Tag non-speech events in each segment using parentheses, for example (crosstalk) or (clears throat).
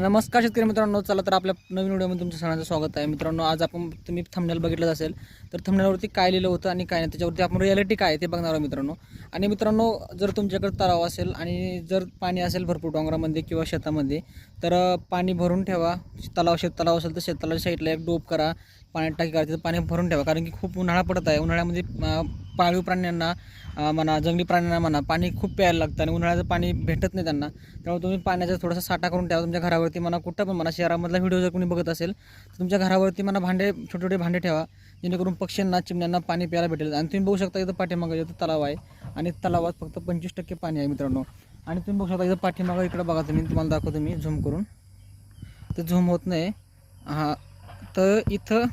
नमस्कार शेतकरी मित्रांनो चला तर आपल्या नवीन व्हिडिओमध्ये तुमचं सणाचं स्वागत आहे. मित्रांनो आज आपण तुम्ही थंबनेल बघितलंच असेल तर थंबनेलवरती काय लिहिलं होतं आणि काय नाही त्याच्यावरती आपण रियालिटी काय ते बघणार आहोत मित्रांनो. आणि मित्रांनो जर तुमच्याकडे तलाव असेल आणि जर पाणी असेल भरपूर डोंगरामध्ये किंवा शेतामध्ये तर पाणी भरून ठेवा. तलाव शेत तलाव असेल तर शेताला साईडला एक डोप करा. पाण्यात टाकी करायची तर पाणी भरून ठेवा. कारण की खूप उन्हाळा पडत आहे. उन्हाळ्यामध्ये म्हणजे, पाळीव प्राण्यांना म्हणा जंगली प्राण्यांना म्हणा पाणी खूप प्यायला लागतं आणि उन्हाळ्याचं पाणी भेटत नाही त्यांना. त्यामुळे तुम्ही पाण्याचा थोडासा साठा करून ठेवा. तुमच्या घरावरती म्हणा कुठं पण म्हणा शहरामधला व्हिडिओ जर कोणी बघत असेल तर तुमच्या घरावरती म्हणा भांडे छोटे छोटे भांडे ठेवा. जेणेकरून पक्ष्यांना चिमण्यांना पाणी प्यायला भेटेल. आणि तुम्ही बघू शकता इथं पाठीमागं इथं तलाव आहे आणि तलावात फक्त पंचवीस टक्के पाणी आहे मित्रांनो. आणि तुम्ही बघू शकता इथं पाठीमागं इकडं बघा तुम्ही तुम्हाला दाखवतो मी झूम करून. ते झूम होत नाही. हां तर इथं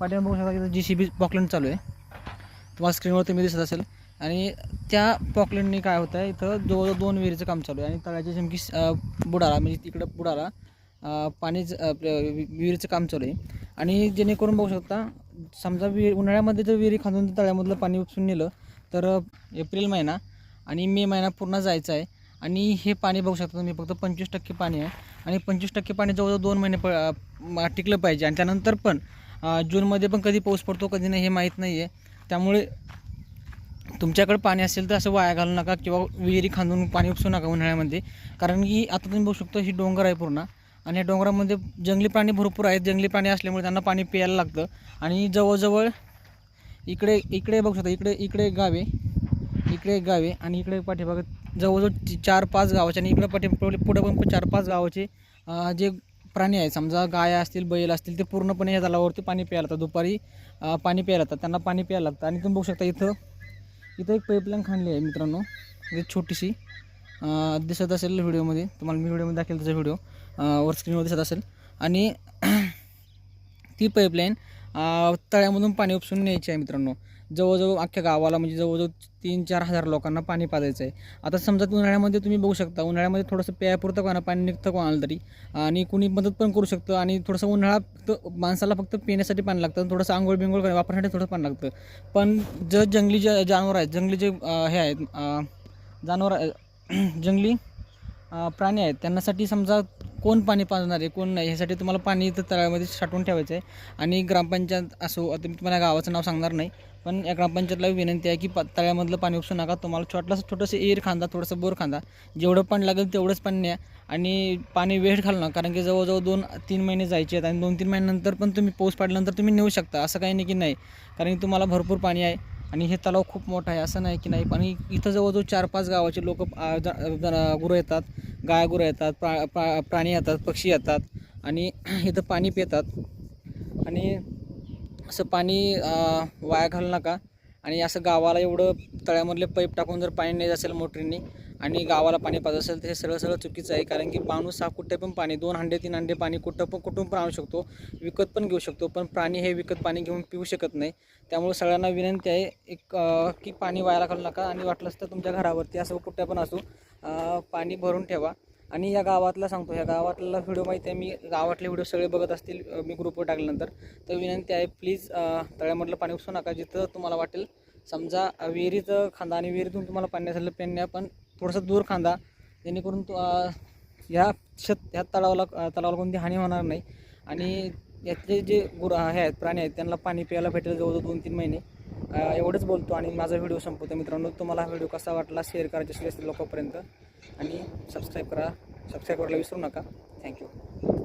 पाठीमागं बघू शकता इथं जी सी बी पॉकलँड चालू आहे. तुम्हाला स्क्रीनवर तुम्ही दिसत असेल. आणि त्या पॉकलँडनी काय होतं आहे इथं जवळजवळ दोन विहिरीचं काम चालू आहे. आणि तळ्याची चमकी बुडाला म्हणजे तिकडं बुडाला पाणी विहिरीचं काम चालू आहे. आणि जेणेकरून बघू शकता समजा विहीर उन्हाळ्यामध्ये जर विहिरी खांदून तळ्यामधलं पाणी उपसून नेलं तर एप्रिल महिना आणि मे महिना पूर्ण जायचा आहे. आणि हे पाणी बघू शकता तुम्ही फक्त पंचवीस टक्के पाणी आहे. आणि पंचवीस टक्के पाणी जवळजवळ दोन महिने प टिकलं पाहिजे. आणि त्यानंतर पण जूनमध्ये पण कधी पाऊस पडतो कधी नाही हे माहीत नाही आहे त्यामुळे तुमच्याकडे पाणी असेल तर असं वाया घालू नका किंवा विहिरी खांदून पाणी उपसू नका उन्हाळ्यामध्ये. कारण की आता तुम्ही बघू शकता ही डोंगर आहे पूर्ण. आणि या डोंगरामध्ये जंगली प्राणी भरपूर आहेत. जंगली प्राणी असल्यामुळे त्यांना पाणी प्यायला लागतं. आणि जवळजवळ इकडे इकडे बघू शकता इकडे इकडे गावे इकडे एक गाव आहे आणि इकडे पाठीभागात जवळजवळ चार पाच गावाचे आणि इकडे पाठी पुढं पण चार पाच गावाचे जे प्राणी आहेत समजा गाय असतील बैल असतील ते पूर्णपणे या तलावावरती पाणी प्यायला लागतात. दुपारी पाणी प्यायला लागतात. त्यांना पाणी प्यायला लागतं. आणि तुम्ही बघू शकता इथं इथं एक पाईपलाईन खाणली आहे मित्रांनो. एक छोटीशी दिसत असेल व्हिडिओमध्ये. तुम्हाला मी व्हिडिओमध्ये दाखवेल त्याचा व्हिडिओ. वर स्क्रीनवर दिसत असेल. आणि (clears throat) ती पाईपलाईन तळ्यामधून पाणी उपसून न्यायचे आहे मित्रांनो. जवळजवळ अख्ख्या गावाला म्हणजे जवळजवळ तीन चार हजार लोकांना पाणी पाजायचं आहे. आता समजा उन्हाळ्यामध्ये तुम्ही बघू शकता उन्हाळ्यामध्ये थोडंसं प्यायपुरतं कोणा पाणी निघतं कोणाला तरी. आणि कुणी मदत पण करू शकतं आणि थोडंसं उन्हाळा फक्त माणसाला फक्त पिण्यासाठी पाणी लागतं थोडंसं आंघोळ बिंगोळ वापरण्यासाठी थोडं पाणी लागतं. पण जर जंगली जे जानवर आहेत जंगली जे हे आहेत जानवर (clears throat) जंगली प्राणी आहेत त्यांनासाठी समजा कोण पाणी पाजणार आहे कोण नाही ह्यासाठी तुम्हाला पाणी इथं तळ्यामध्ये साठवून ठेवायचं आहे आणि ग्रामपंचायत असो आता मी तुम्हाला गावाचं नाव सांगणार नाही पण या ग्रामपंचायतला विनंती आहे की प तळ्यामधलं पाणी उपसू नका. तुम्हाला छोटंसं छोटंसं एर खांदा थोडंसं बोर खांदा जेवढं पाणी लागेल तेवढंच पाणी न्या. आणि पाणी वेळ घालू नका कारण की जवळजवळ दोन तीन महिने जायचे आहेत आणि दोन तीन महिन्यानंतर पण तुम्ही पाऊस पाडल्यानंतर तुम्ही नेऊ शकता असं काही नाही की नाही. कारण की तुम्हाला भरपूर पाणी आहे आणि हे तलाव खूप मोठा आहे असं नाही की नाही. आणि इथं जवळजवळ चार पाच गावाचे लोक गुरं येतात. गाय गुरं येतात प्रा प्रा प्राणी येतात पक्षी येतात आणि (clears throat) इथं पाणी पितात. आणि असं पाणी वाया घालू नका. आणि असं गावाला एवढं तळ्यामधले पाईप टाकून जर पाणी नेत असेल मोटरीने आणि गावाला पाणी पाहिजे असेल तर हे सगळं सगळं चुकीचं आहे. कारण की माणूस हा कुठे पण पाणी दोन हंडे तीन हंडे पाणी कुठं पण कुठून पण आणू शकतो. विकत पण घेऊ शकतो. पण प्राणी हे विकत पाणी घेऊन पिऊ शकत नाही. त्यामुळे सगळ्यांना विनंती आहे एक की पाणी वायाला घालू नका. आणि वाटलंच तर तुमच्या घरावरती असं कुठे पण असो पाणी भरून ठेवा. आणि या गावातला सांगतो या गावातला व्हिडिओ माहिती आहे मी गावातले व्हिडिओ सगळे बघत असतील मी ग्रुपवर टाकल्यानंतर. तर विनंती आहे प्लीज तळ्यामधलं पाणी उसू नका. जिथं तुम्हाला वाटेल समजा विहिरीचं खांदा आणि विहिरीतून तुम्हाला पाणी असेल पेन्या पण थोडंसं दूर खांदा जेणेकरून तू ह्या शेत ह्या तलावाला तलावाला कोणती हानी होणार नाही. आणि यातले जे गुर हे आहेत प्राणी आहेत त्यांना पाणी प्यायला भेटेल जवळजवळ दोन तीन महिने. एवढंच बोलतो आणि माझा व्हिडिओ संपवतो. मित्रांनो तुम्हाला हा व्हिडिओ कसा वाटला शेअर करायचे असेल असतील लोकांपर्यंत. आणि सबस्क्राईब करा. सबस्क्राईब करायला विसरू नका. थँक्यू